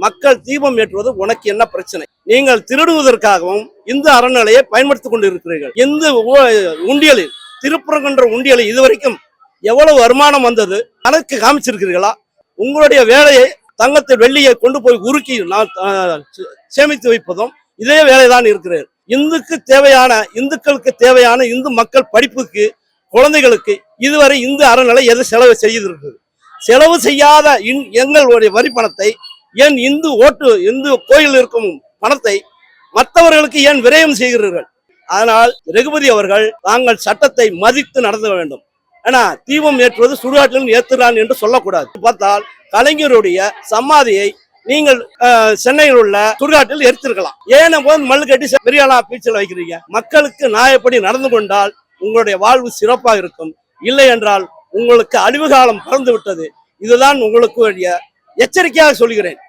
மக்கள் தீபம் ஏற்றுவது உனக்கு என்ன பிரச்சனை? நீங்கள் திருடுவதற்காகவும் இந்த அறநிலையை பயன்படுத்திக் கொண்டு இருக்கிறீர்கள் இந்த உண்டியலில் திருப்புறங்கன்ற உண்டியலில் இதுவரைக்கும் எவ்வளவு வருமானம் வந்தது? கணக்கு காமிச்சிருக்கிறீர்களா? உங்களுடைய வேலையை தங்கத்தை வெள்ளியை கொண்டு போய் உருக்கி நான் சேமித்து வைப்பதும் இதே வேலைதான் இருக்கிறது. இந்துக்கு தேவையான இந்துக்களுக்கு தேவையான இந்து மக்கள் படிப்புக்கு குழந்தைகளுக்கு இதுவரை இந்து அறநிலை எது செலவு செய்திருக்குது செலவு செய்யாத இன்- எங்களுடைய வரி பணத்தை ஏன் இந்து ஓட்டு இந்து கோயில் இருக்கும் பணத்தை மற்றவர்களுக்கு ஏன் விரயம் செய்கிறீர்கள்? அதனால் ரகுபதி அவர்கள் தாங்கள் சட்டத்தை மதித்து நடத்த வேண்டும். ஏன்னா தீபம் ஏற்றுவது சுடுகாட்டிலும் ஏற்றுகிறான் என்று சொல்லக்கூடாது. பார்த்தால் கலைஞருடைய சமாதியை நீங்கள் சென்னையில் உள்ள சுடுகாட்டில் எரித்திருக்கலாம் ஏன் போது மல்லு கட்டி பெரியாளா பீச்சில் வைக்கிறீங்க? மக்களுக்கு நியாயப்படி நடந்து கொண்டால் உங்களுடைய வாழ்வு சிறப்பாக இருக்கும். இல்லை என்றால் உங்களுக்கு அழிவு காலம் பறந்து விட்டது இதுதான் உங்களுக்கு வேண்டிய எச்சரிக்கையாக சொல்கிறேன்